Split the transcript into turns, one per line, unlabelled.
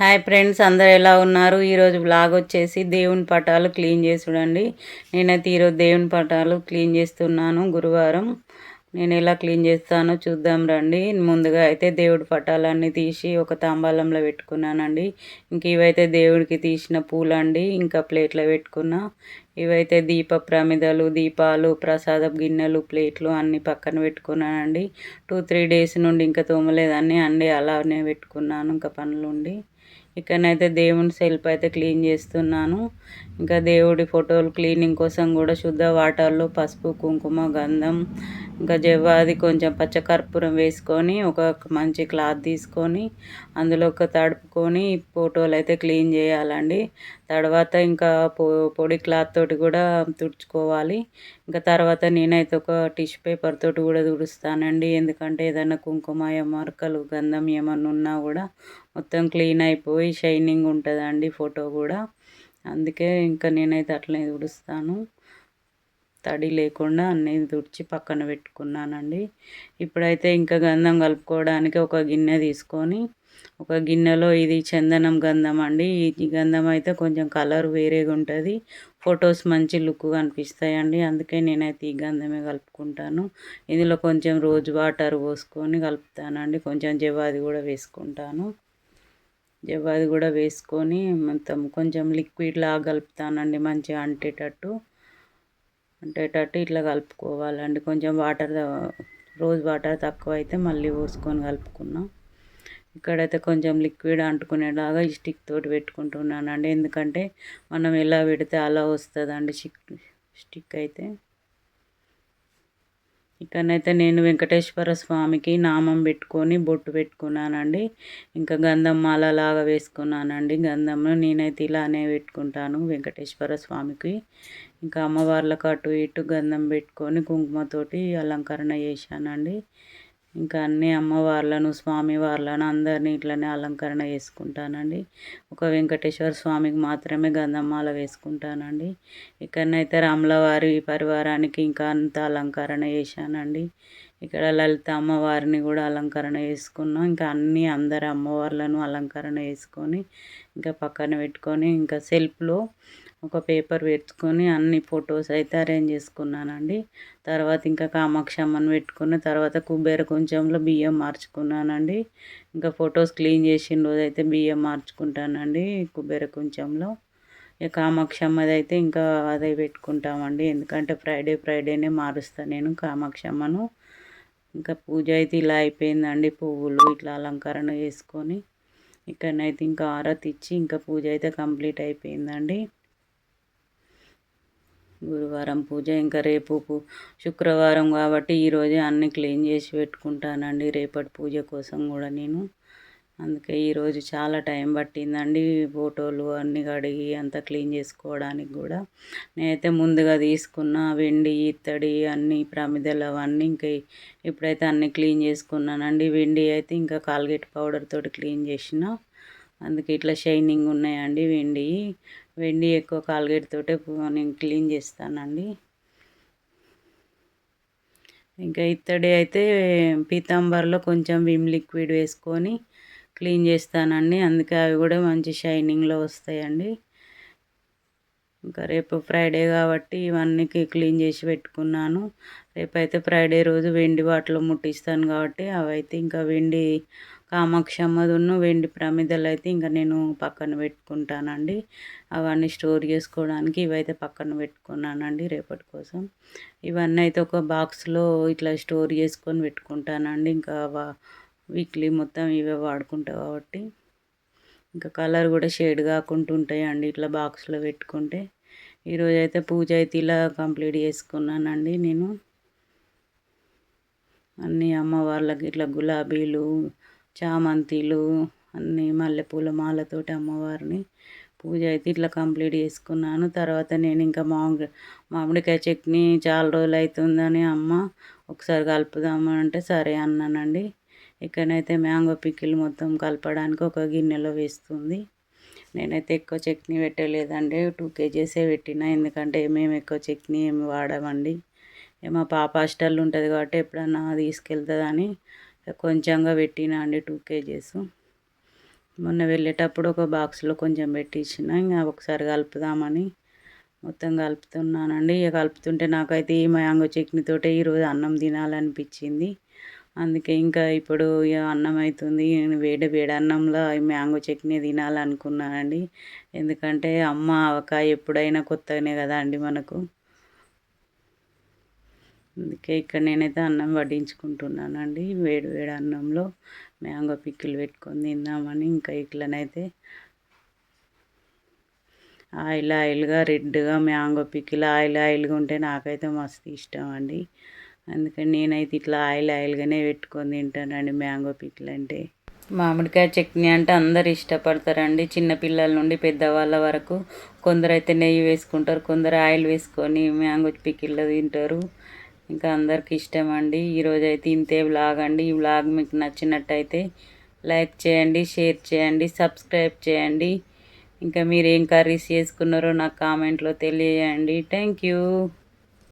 Hi friends అందరు ఎలా ఉన్నారు? ఈరోజు బ్లాగ్ వచ్చేసి దేవుని పటాలు క్లీన్ చేసి చూడండి. నేనైతే ఈరోజు దేవుని పటాలు క్లీన్ చేస్తున్నాను గురువారం. నేను ఎలా క్లీన్ చేస్తానో చూద్దాం రండి. ముందుగా అయితే దేవుడి పటాలన్నీ తీసి ఒక తాంబాలంలో పెట్టుకున్నానండి. ఇంక ఇవైతే దేవుడికి తీసిన పూలండి ఇంకా ప్లేట్లో పెట్టుకున్నా. ఇవైతే దీప ప్రమిదలు దీపాలు ప్రసాదం గిన్నెలు ప్లేట్లు అన్నీ పక్కన పెట్టుకున్నానండి. టూ త్రీ డేస్ నుండి ఇంకా తోమలేదని అన్నీ అలానే పెట్టుకున్నాను ఇంకా పనులుండి. ఇక్కడనైతే దేవుని సెల్ఫ్ అయితే క్లీన్ చేస్తున్నాను. ఇంకా దేవుడి ఫోటోలు క్లీనింగ్ కోసం కూడా శుద్ధ వాటర్లో పసుపు కుంకుమ గంధం ఇంకా జవ్వాది కొంచెం పచ్చకర్పూరం వేసుకొని ఒక మంచి క్లాత్ తీసుకొని అందులో ఒక తడుపుకొని ఫోటోలు అయితే క్లీన్ చేయాలండి. తర్వాత ఇంకా పొ పొడి క్లాత్ తోటి కూడా తుడుచుకోవాలి. ఇంకా తర్వాత నేనైతే ఒక టిష్యూ పేపర్ తోటి కూడా తుడుస్తానండి. ఎందుకంటే ఏదైనా కుంకుమ మరకలు గంధం ఏమన్నా ఉన్నా కూడా మొత్తం క్లీన్ అయిపోయి షైనింగ్ ఉంటుందండి ఫోటో కూడా. అందుకే ఇంకా నేనైతే అట్లనే తుడుస్తాను. తడి లేకుండా అన్నీ తుడిచి పక్కన పెట్టుకున్నానండి. ఇప్పుడైతే ఇంకా గంధం కలుపుకోవడానికి ఒక గిన్నె తీసుకొని ఒక గిన్నెలో ఇది చందనం గంధం అండి. ఈ గంధం అయితే కొంచెం కలర్ వేరేగా ఉంటుంది. ఫొటోస్ మంచి లుక్ కనిపిస్తాయండి. అందుకే నేనైతే ఈ గంధమే కలుపుకుంటాను. ఇందులో కొంచెం రోజు వాటర్ పోసుకొని కలుపుతానండి. కొంచెం జవాది కూడా వేసుకుంటాను. జవాది కూడా వేసుకొని మొత్తం కొంచెం లిక్విడ్ లాగా కలుపుతానండి మంచిగా అంటేటట్టు. అంటేటట్టు ఇట్లా కలుపుకోవాలండి. కొంచెం వాటర్ రోజ్ వాటర్ తక్కువ అయితే మళ్ళీ పోసుకొని కలుపుకున్నాం. ఇక్కడైతే కొంచెం లిక్విడ్ అంటుకునేలాగా ఈ స్టిక్ తోటి పెట్టుకుంటున్నానండి. ఎందుకంటే మనం ఎలా పెడితే అలా వస్తుందండి స్టిక్ స్టిక్ అయితే. ఇక్కడనైతే నేను వెంకటేశ్వర స్వామికి నామం పెట్టుకొని బొట్టు పెట్టుకున్నానండి. ఇంకా గంధం మాల లాగా వేసుకున్నానండి. గంధంలో నేనైతే ఇలానే పెట్టుకుంటాను వెంకటేశ్వర స్వామికి. ఇంకా అమ్మవార్లకు అటు ఇటు గంధం పెట్టుకొని కుంకుమతోటి అలంకరణ చేశానండి. ఇంకా అన్ని అమ్మవార్లను స్వామివార్లను అందరినీ ఇట్లనే అలంకరణ చేసుకుంటానండి. ఒక వెంకటేశ్వర స్వామికి మాత్రమే గంధమాల వేసుకుంటానండి. ఇక్కడనైతే రాములవారి పరివారానికి ఇంకా అంత అలంకరణ చేశానండి. ఇక్కడ లలిత అమ్మవారిని కూడా అలంకరణ చేసుకున్నాం. ఇంకా అన్ని అందరి అమ్మవార్లను అలంకరణ చేసుకొని ఇంకా పక్కన పెట్టుకొని ఇంకా సెల్ఫ్లో ఒక పేపర్ పెట్టుకొని అన్ని ఫొటోస్ అయితే అరేంజ్ చేసుకున్నానండి. తర్వాత ఇంకా కామాక్షమ్మని పెట్టుకున్న తర్వాత కుబేర కొంచెంలో బియ్యం మార్చుకున్నానండి. ఇంకా ఫొటోస్ క్లీన్ చేసిన రోజైతే బియ్యం మార్చుకుంటానండి కుబేర కొంచెంలో. ఇక కామాక్షమ్మది అయితే ఇంకా అదే పెట్టుకుంటామండి. ఎందుకంటే ఫ్రైడే ఫ్రైడేనే మారుస్తాను నేను కామాక్షమ్మను. ఇంకా పూజ అయితే ఇలా అయిపోయిందండి. పువ్వులు ఇట్లా అలంకరణ చేసుకొని. ఇక్కడనైతే ఇంకా ఆరతి ఇచ్చి ఇంకా పూజ అయితే కంప్లీట్ అయిపోయిందండి. గురువారం పూజ. ఇంకా రేపు శుక్రవారం కాబట్టి ఈరోజే అన్నీ క్లీన్ చేసి పెట్టుకుంటానండి. రేపటి పూజ కోసం కూడా నేను. అందుకే ఈరోజు చాలా టైం పట్టిందండి ఫోటోలు అన్నీ కడిగి అంతా క్లీన్ చేసుకోవడానికి కూడా. నేనైతే ముందుగా తీసుకున్న వెండి ఇత్తడి అన్నీ ప్రమిదలు అవన్నీ ఇంకా ఇప్పుడైతే అన్నీ క్లీన్ చేసుకున్నానండి. వెండి అయితే ఇంకా కాల్గేట్ పౌడర్ తోటి క్లీన్ చేసిన. అందుకే ఇట్లా షైనింగ్ ఉన్నాయండి వెండి. వెండి ఎక్కువ కాల్గేట్ తోటే నేను క్లీన్ చేస్తానండి. ఇంకా ఇత్తడి అయితే పీతాంబర్లో కొంచెం విమ్ లిక్విడ్ వేసుకొని క్లీన్ చేస్తానండి. అందుకే అవి కూడా మంచి షైనింగ్లో వస్తాయండి. ఇంకా రేపు ఫ్రైడే కాబట్టి ఇవన్నీ క్లీన్ చేసి పెట్టుకున్నాను. రేపైతే ఫ్రైడే రోజు వెండి వాటిలో ముట్టిస్తాను కాబట్టి అవైతే ఇంకా వెండి కామాక్షమ్మదును వెండి ప్రమిదలు అయితే ఇంకా నేను పక్కన పెట్టుకుంటానండి. అవన్నీ స్టోర్ చేసుకోవడానికి ఇవైతే పక్కన పెట్టుకున్నానండి రేపటి కోసం. ఇవన్నీ అయితే ఒక బాక్స్లో ఇట్లా స్టోర్ చేసుకొని పెట్టుకుంటానండి. ఇంకా వీక్లీ మొత్తం ఇవే వాడుకుంటా కాబట్టి. ఇంకా కలర్ కూడా షేడ్ కాకుండా ఉంటాయండి ఇట్లా బాక్స్లో పెట్టుకుంటే. ఈరోజు అయితే పూజ అయితే ఇలా కంప్లీట్ చేసుకున్నానండి నేను. అన్ని అమ్మవార్లకి ఇట్లా గులాబీలు చామంతిలు అన్ని మల్లెపూల మాలతోటి అమ్మవారిని పూజ అయితే ఇట్లా కంప్లీట్ చేసుకున్నాను. తర్వాత నేను ఇంకా మామిడి మామిడికాయ చట్నీ చాలా రోజులు అవుతుందని అమ్మ ఒకసారి కలుపుదాము అంటే సరే అన్నానండి. ఇక్కడనైతే మ్యాంగో పిక్కిల్ మొత్తం కలపడానికి ఒక గిన్నెలో వేస్తుంది. నేనైతే ఎక్కువ చట్నీ పెట్టలేదండి. టూ కేజీసే పెట్టిన ఎందుకంటే మేము ఎక్కువ చట్నీ ఏమి వాడమండి. మా పాప హాస్టల్ ఉంటుంది కాబట్టి ఎప్పుడన్నా తీసుకెళ్తుందని కొంచెంగా పెట్టినా అండి టూ కేజీస్. మొన్న వెళ్ళేటప్పుడు ఒక బాక్స్లో కొంచెం పెట్టించిన ఇంకా ఒకసారి కలుపుదామని మొత్తం కలుపుతున్నానండి. ఇక కలుపుతుంటే నాకైతే ఈ మ్యాంగో చట్నీతోటే ఈరోజు అన్నం తినాలనిపించింది. అందుకే ఇంకా ఇప్పుడు ఇక అన్నం అవుతుంది వేడి వేడి అన్నంలో ఈ మ్యాంగో చట్నీ తినాలనుకున్నానండి. ఎందుకంటే అమ్మ ఆవకాయ ఎప్పుడైనా కొత్తగానే కదా అండి మనకు. అందుకే ఇక్కడ నేనైతే అన్నం వడ్డించుకుంటున్నానండి. వేడి వేడి అన్నంలో మ్యాంగో పిక్కులు పెట్టుకొని తిందామని ఇంకా ఇట్లనైతే ఆయిల్ ఆయిల్గా రెడ్గా మ్యాంగో పికిల్ ఆయిల్ ఆయిల్గా ఉంటే నాకైతే మస్తు ఇష్టం అండి అందుకని నేనైతే ఇట్లా ఆయిల్ ఆయిల్గానే పెట్టుకొని తింటానండి మ్యాంగో పిక్కులు అంటే. మామిడికాయ చట్నీ అంటే అందరు ఇష్టపడతారండి. చిన్నపిల్లల నుండి పెద్దవాళ్ళ వరకు కొందరు అయితే నెయ్యి వేసుకుంటారు కొందరు ఆయిల్ వేసుకొని మ్యాంగో పికిల్లో తింటారు. ఇంకా అందరికి ఇష్టం అండి ఈరోజు అయితే ఇంతే వ్లాగ్ అండి. ఈ వ్లాగ్ మీకు నచ్చినట్టయితే లైక్ చేయండి షేర్ చేయండి సబ్స్క్రైబ్ చేయండి. ఇంకా మీరు ఏం కర్రీస్ చేసుకున్నారో నాకు కామెంట్లో తెలియజేయండి. Thank you.